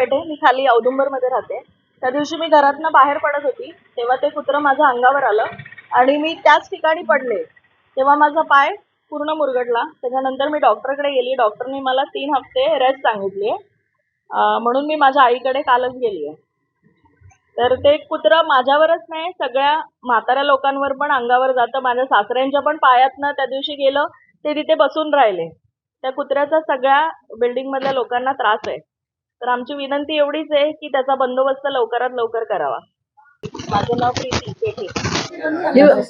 मी आहे मी खाली औदुंबरमध्ये राहते. त्या दिवशी मी घरातनं बाहेर पडत होती तेव्हा ते कुत्रं माझ्या अंगावर आलं आणि मी त्याच ठिकाणी पडले. तेव्हा माझा पाय पूर्ण मुरगडला. त्याच्यानंतर मी डॉक्टरकडे गेली. डॉक्टरने मला तीन हफ्ते रेस्ट सांगितली. म्हणून मी माझ्या आईकडे कालच गेली आहे. तर ते कुत्रं माझ्यावरच नाही सगळ्या म्हाताऱ्या लोकांवर पण अंगावर जातं. माझ्या सासऱ्यांच्या पण पायातनं त्या दिवशी गेलं ते तिथे बसून राहिले. त्या कुत्र्याचा सगळ्या बिल्डिंगमधल्या लोकांना त्रास आहे. तर आमची विनंती एवढीच आहे की त्याचा बंदोबस्त लवकरात लवकर करावा. माझं नाव प्रीती पेठे.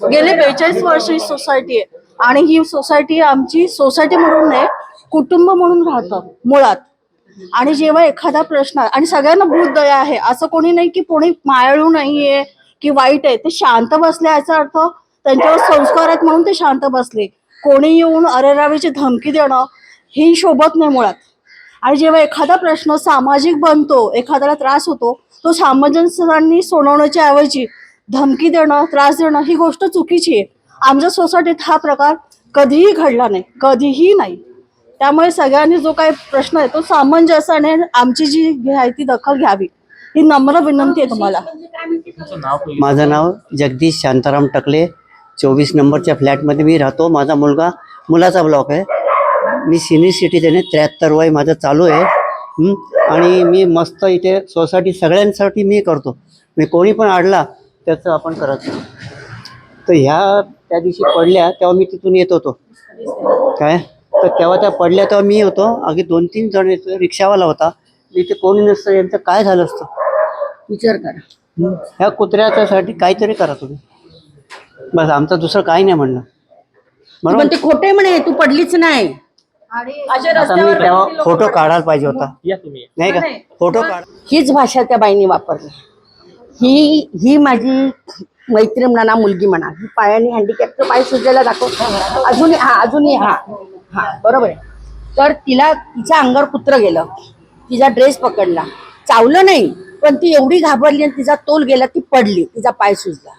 गेले बेचाळीस वर्ष ही सोसायटी आहे. आणि ही सोसायटी आमची सोसायटी म्हणून नाही कुटुंब म्हणून राहतं मुळात. आणि जेव्हा एखादा प्रश्न आणि सगळ्यांना भूत दया आहे. असं कोणी नाही की कोणी मायाळू नाहीये की वाईट आहे. ते शांत बसले याचा अर्थ त्यांच्यावर संस्कार आहेत म्हणून ते शांत बसले. कोणी येऊन अरेरावीची धमकी देणं ही शोभत नाही मुळात. आणि जेव्हा एखादा प्रश्न सामाजिक बनतो एखाद्याला त्रास होतो तो सामंजस्याने सोडवण्याच्या ऐवजी धमकी देणं त्रास देणं ही गोष्ट चुकीची आहे. आमच्या सोसायटीत हा प्रकार कधीही घडला नाही कधीही नाही. त्यामुळे सगळ्यांनी जो काही प्रश्न आहे तो सामंजस्याने आमची जी आहे ती दखल घ्यावी ही नम्र विनंती आहे तुम्हाला. माझं नाव जगदीश शांताराम टकले. चोवीस नंबरच्या फ्लॅटमध्ये मी राहतो. माझा मुलगा मुलाचा ब्लॉक आहे. मी सिनियर सिटीजन आहे त्र्याहत्तर वय माझं चालू आहे? आणि मी मस्त इथे सोसायटी सगळ्यांसाठी मी करतो. मी कोणी पण अडला त्याचं आपण करत तर ह्या त्या दिवशी पडल्या तेव्हा मी तिथून येत होतो. काय? तर तेव्हा त्या पडल्या तेव्हा मी होतो. अगदी दोन तीन जण येतो रिक्षावाला होता. इथे कोणी नसतं यांचं काय झालं असतं? विचार करा. ह्या कुत्र्याच्यासाठी काहीतरी करा तुम्ही. बस आमचं दुसरं काही नाही म्हणणं. बरोबर? ते खोटे म्हणे तू पडलीच नाही. आता मी तेव्हा फोटो काढायला पाहिजे होता. नाही का? फोटो काढ हीच भाषा त्या बाईने वापरली. ही ही माझी मैत्रीण म्हणा मुलगी म्हणा ही पायाने हँडिकॅपचं पाय सुजलेला दाखव. अजूनही हा अजूनही हा हा बरोबर आहे. तर तिला तिच्या अंगावर कुत्र गेलं. तिचा ड्रेस पकडला. चावलं नाही पण ती एवढी घाबरली आणि तिचा तोल गेला ती पडली तिचा पाय सुजला.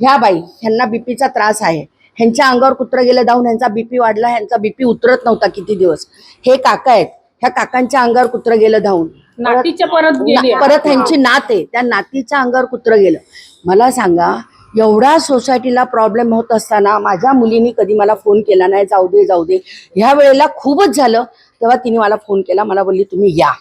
ह्या बाई ह्यांना बीपीचा त्रास आहे. ह्यांच्या अंगावर कुत्र गेलं जाऊन ह्यांचा बीपी वाढला ह्यांचा बीपी उतरत नव्हता किती दिवस. हे काका आहेत ह्या काकांच्या अंगावर कुत्र गेलं धावून नातीच्या परत परत ह्यांची नात आहे त्या नातीच्या अंगावर कुत्र गेलं. मला सांगा एवढा सोसायटीला प्रॉब्लेम होत असताना माझ्या मुलीने कधी मला फोन केला नाही जाऊ दे जाऊ दे. ह्या वेळेला खूपच झालं तेव्हा तिने मला फोन केला मला बोलली तुम्ही या.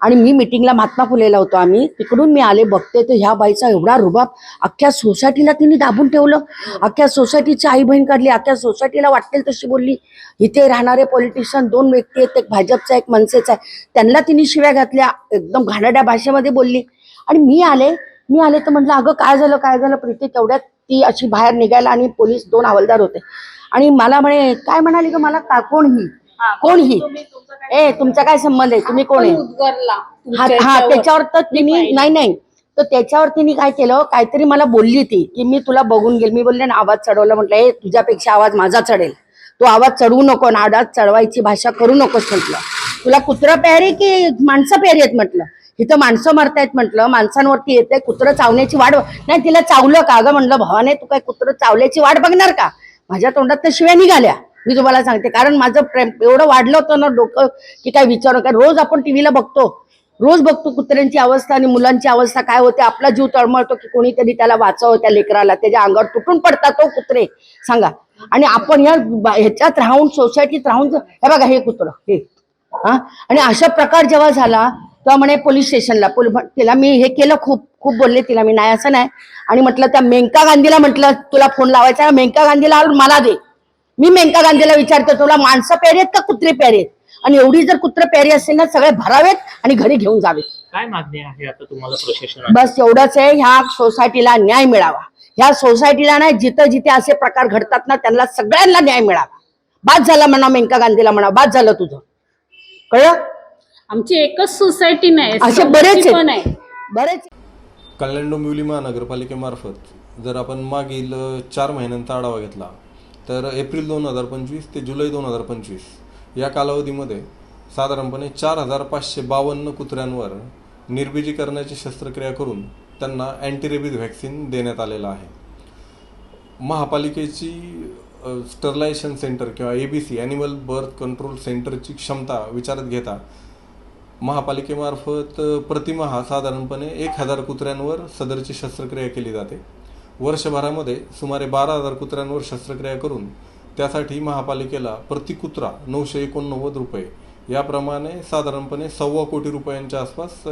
आणि मी मिटिंगला महात्मा फुलेला होतो आम्ही. तिकडून मी आले बघते तर ह्या बाईचा एवढा रुबाब अख्ख्या सोसायटीला तिने दाबून ठेवलं. अख्ख्या सोसायटीची आई बहीण काढली अख्ख्या सोसायटीला वाटेल तशी बोलली. इथे राहणारे पॉलिटिशियन दोन व्यक्ती आहेत एक भाजपचा एक मनसेचा आहे. त्यांना तिने शिव्या घातल्या एकदम घाणेरड्या भाषेमध्ये बोलली. आणि मी आले मी आले तर म्हटलं अगं काय झालं काय झालं? प्रीती तेवढ्यात ती अशी बाहेर निघायला आणि पोलीस दोन हवालदार होते. आणि मला म्हणे काय म्हणाली ग मला का कोण ही कोण ही ए तुमचा काय संबंध आहे? तुम्ही कोण आहे? उद्गारला. हा हा त्याच्यावर तर तिने नाही नाही. तर त्याच्यावर तिने काय केलं? काहीतरी मला बोलली ती की मी तुला बघून गेल मी बोलले ना आवाज चढवला. म्हटलं ए तुझ्यापेक्षा आवाज माझा चढेल. तू आवाज चढवू नको ना आवाज चढवायची भाषा करू नकोस म्हटलं. तुला कुत्रा प्यारे की माणसं प्यारी आहेत? म्हटलं. इथं माणसं मरतायत म्हटलं. माणसांवरती येते कुत्रं चावण्याची वाट नाही तिला चावलं का? ग म्हटलं भावाने तू काय कुत्रं चावल्याची वाट बघणार का? माझ्या तोंडात तर शिव्या निघाल्या. मी तुम्हाला सांगते कारण माझं प्रेम एवढं वाढलं होतं ना डोकं की काय विचारू काय रोज आपण टीव्हीला बघतो. रोज बघतो कुत्र्यांची अवस्था आणि मुलांची अवस्था काय होते. आपला जीव तळमळतो की कोणीतरी त्याला वाचव त्या लेकराला. त्याच्या अंगावर तुटून पडतात तो कुत्रे. सांगा. आणि आपण या ह्याच्यात राहून सोसायटीत राहून हे बघा हे कुत्रं हे. हा? आणि अशा प्रकार जेव्हा झाला तेव्हा म्हणे पोलीस स्टेशनला तिला मी हे केलं खूप खूप बोलले तिला मी नाही असं नाही. आणि म्हटलं त्या मेनका गांधीला म्हटलं तुला फोन लावायचा मेनका गांधीला मला दे. मी मेनका गांधीला विचारते तुला माणसं प्यारी आहेत का कुत्रे प्यारी आहेत आणि एवढी जर कुत्रे प्यारी असेल ना सगळे भरावेत आणि घरी घेऊन जावेत. काय मागणी आहे आता तुम्हाला प्रशासनाची? बस एवढंच आहे ह्या सोसायटीला न्याय मिळावा. ह्या सोसायटीला नाही जिथं जिथे असे प्रकार घडतात ना त्यांना सगळ्यांना न्याय मिळावा. बाद झाला म्हणा मेनका गांधीला म्हणा बाद झालं तुझं. कळलं? आमची एकच सोसायटी नाही असे बरेच पण आहे. बरेच कल्याण डोंबिवली महानगरपालिकेमार्फत जर आपण मागील अ, चार महिन्यांचा आढावा घेतला तर एप्रिल दोन हजार पंचवीस ते जुलै दोन हजार पंचवीस या कालावधीमध्ये साधारणपणे चार हजार पाचशे बावन्न कुत्र्यांवर निर्बीजीकरणाची शस्त्रक्रिया करून त्यांना अँटीरेबीज व्हॅक्सिन देण्यात आलेलं आहे. महापालिकेची स्टरलायझेशन सेंटर किंवा A B C animal birth control सेंटरची क्षमता विचारात घेता महापालिकेमार्फत प्रतिमहा प्रतिमाहा साधारणपणे एक हजार कुत्र्यांवर सदरची शस्त्रक्रिया केली जाते. वर्षभरामध्ये सुमारे बारा हजार कुत्र्यांवर शस्त्रक्रिया करून त्यासाठी महापालिकेला प्रति कुत्रा नऊशे एकोणनव्वद रुपये. याप्रमाणे साधारणपणे सव्वा कोटी रुपयांच्या आसपास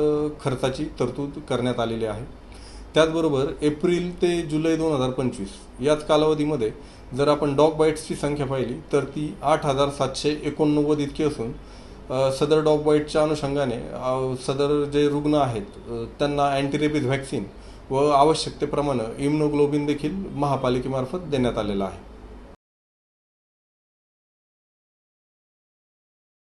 खर्चाची तरतूद करण्यात आलेली आहे. त्याचबरोबर एप्रिल ते जुलै दोन हजार पंचवीस याच कालावधीमध्ये जर आपण डॉग बाईट्सची संख्या पाहिली तर ती आठ हजार सातशे एकोणनव्वद इतकी असून सदर डॉग बाईटच्या अनुषंगाने सदर जे रुग्ण आहेत त्यांना अँटीरेबीज व्हॅक्सिन व आवश्यकतेप्रमाणे इम्नोग्लोबिन देखील महापालिकेमार्फत देण्यात आलेलं आहे.